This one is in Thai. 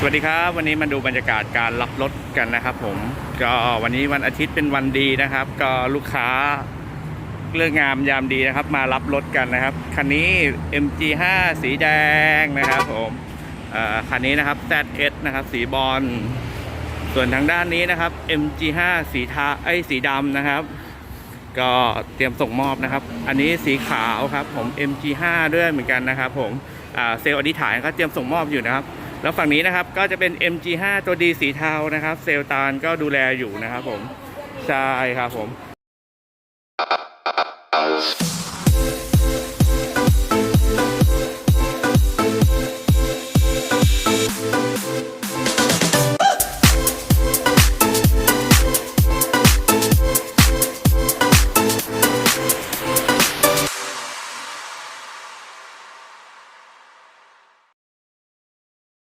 สวัสดีครับวันนี้มาดูบรรยากาศการรับรถกันนะครับ ผมก็วันนี้วันอาทิตย์เป็นวันดีนะครับ ก็ลูกค้าเรื่องงามยามดีนะครับ มารับรถกันนะครับคันนี้ MG5 สีแดงนะครับ ผมคันนี้นะครับ ZS นะครับ สีบอลส่วนทางด้านนี้นะครับ MG5 สีทาไอ้สีดำนะครับ ก็เตรียมส่งมอบนะครับ อันนี้สีขาวครับ ผม MG5 ด้วยเหมือนกันนะครับ ผมเซลล์อธิษฐานก็เตรียมส่งมอบอยู่นะครับ แล้วฝั่งนี้นะครับก็จะเป็น MG5 ตัวดีสีเทานะครับ เซลตานก็ดูแลอยู่นะครับผม ใช่ครับผม